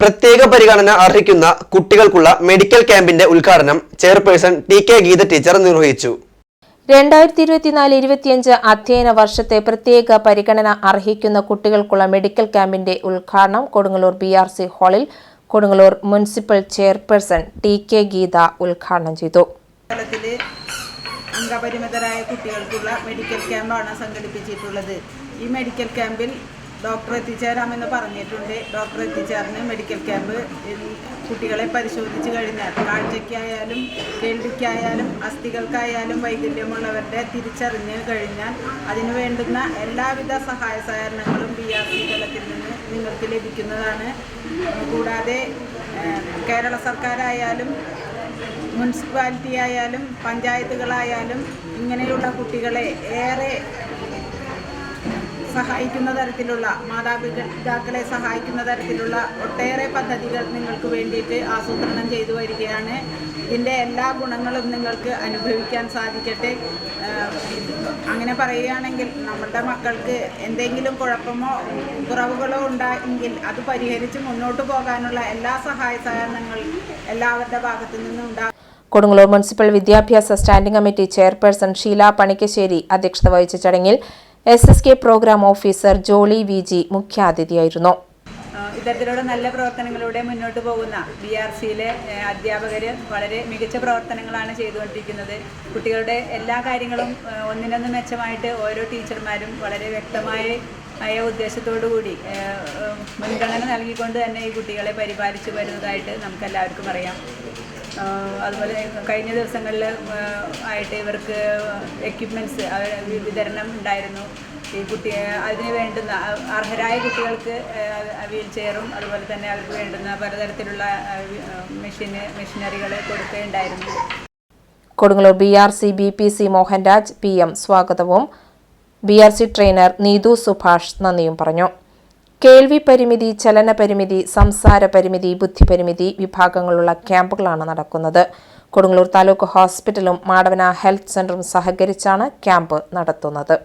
പ്രത്യേക പരിഗണന അർഹിക്കുന്ന കുട്ടികൾക്കുള്ള മെഡിക്കൽ ക്യാമ്പിന്റെ ഉദ്ഘാടനം chairperson T K Geetha teacher നിർവഹിച്ചു. രണ്ടായിരത്തി ഇരുപത്തിനാല് ഇരുപത്തിയഞ്ച് അധ്യയന വർഷത്തെ പ്രത്യേക പരിഗണന അർഹിക്കുന്ന കുട്ടികൾക്കുള്ള മെഡിക്കൽ ക്യാമ്പിന്റെ ഉദ്ഘാടനം കൊടുങ്ങല്ലൂർ ബി ആർ സി ഹാളിൽ Kodungallur municipal chairperson T K Geetha ഉദ്ഘാടനം ചെയ്തു. അംഗപരിമിതരായ കുട്ടികൾക്കുള്ള മെഡിക്കൽ ക്യാമ്പാണ് സംഘടിപ്പിച്ചിട്ടുള്ളത്. ഈ മെഡിക്കൽ ക്യാമ്പിൽ ഡോക്ടർ എത്തിച്ചേരാമെന്ന് പറഞ്ഞിട്ടുണ്ട്. ഡോക്ടർ എത്തിച്ചേർന്ന് മെഡിക്കൽ ക്യാമ്പ് കുട്ടികളെ പരിശോധിച്ച് കഴിഞ്ഞാൽ കാഴ്ചയ്ക്കായാലും കേൾവിക്കായാലും അസ്ഥികൾക്കായാലും വൈകല്യമുള്ളവരുടെ തിരിച്ചറിഞ്ഞ് കഴിഞ്ഞാൽ അതിനു വേണ്ടുന്ന എല്ലാവിധ സഹായ സഹകരണങ്ങളും ബി ആർ സി തലത്തിൽ നിന്ന് നിങ്ങൾക്ക് ലഭിക്കുന്നതാണ്. കൂടാതെ കേരള സർക്കാരായാലും മുനിസിപ്പാലിറ്റി ആയാലും പഞ്ചായത്തുകളായാലും ഇങ്ങനെയുള്ള കുട്ടികളെ ഏറെ സഹായിക്കുന്ന തരത്തിലുള്ള മാതാപിതാക്കളെ സഹായിക്കുന്ന തരത്തിലുള്ള ഒട്ടേറെ പദ്ധതികൾ നിങ്ങൾക്ക് വേണ്ടിയിട്ട് ആസൂത്രണം ചെയ്തു വരികയാണ്. ഇതിന്റെ എല്ലാ ഗുണങ്ങളും നിങ്ങൾക്ക് അനുഭവിക്കാൻ സാധിക്കട്ടെ. അങ്ങനെ പറയുകയാണെങ്കിൽ നമ്മുടെ മക്കൾക്ക് എന്തെങ്കിലും കുഴപ്പമോ കുറവുകളോ ഉണ്ടായെങ്കിൽ അത് പരിഹരിച്ച് മുന്നോട്ട് പോകാനുള്ള എല്ലാ സഹായ സഹകരണങ്ങൾ എല്ലാവരുടെ ഭാഗത്തു നിന്നും ഉണ്ടാകും. കൊടുങ്ങല്ലൂർ മുനിസിപ്പൽ വിദ്യാഭ്യാസ standing committee chairperson Sheela Panikkassery അധ്യക്ഷത വഹിച്ച ചടങ്ങിൽ S S K programme officer Jolly V G മുഖ്യാതിഥിയായിരുന്നു. ഇത്തരത്തിലുള്ള നല്ല പ്രവർത്തനങ്ങളിലൂടെ മുന്നോട്ട് പോകുന്ന ബി ആർ സിയിലെ അധ്യാപകർ വളരെ മികച്ച പ്രവർത്തനങ്ങളാണ് ചെയ്തുകൊണ്ടിരിക്കുന്നത്. കുട്ടികളുടെ എല്ലാ കാര്യങ്ങളും ഒന്നിനൊന്ന് മെച്ചമായിട്ട് ഓരോ ടീച്ചർമാരും വളരെ വ്യക്തമായ ആയ ഉദ്ദേശത്തോടു കൂടി ആഹ് ആഹ് മുൻഗണന നൽകിക്കൊണ്ട് തന്നെ ഈ കുട്ടികളെ പരിപാലിച്ചു വരുന്നതായിട്ട് നമുക്കെല്ലാവർക്കും അറിയാം. അതുപോലെ കഴിഞ്ഞ ദിവസങ്ങളിൽ ആയിട്ട് ഇവർക്ക് എക്യുപ്മെന്റ്സ് വിതരണം ഉണ്ടായിരുന്നു. ഈ കുട്ടി അതിന് വേണ്ടുന്ന അർഹരായ കുട്ടികൾക്ക് വീൽ ചെയറും അതുപോലെ തന്നെ അവർക്ക് വേണ്ടുന്ന പലതരത്തിലുള്ള മെഷീന് മെഷീനറികൾ കൊടുക്കുകയുണ്ടായിരുന്നു. Kodungallur B R C B P C Mohanraj P M സ്വാഗതവും. B R C trainer Neethu Subhash നന്ദിയും പറഞ്ഞു. കേൾവി പരിമിതി ചലന പരിമിതി സംസാര പരിമിതി ബുദ്ധി പരിമിതി വിഭാഗങ്ങളുള്ള ക്യാമ്പുകളാണ് നടക്കുന്നത്. കൊടുങ്ങല്ലൂർ താലൂക്ക് ഹോസ്പിറ്റലും മാടവന ഹെൽത്ത് സെന്ററും സഹകരിച്ചാണ് ക്യാമ്പ് നടത്തുന്നത്.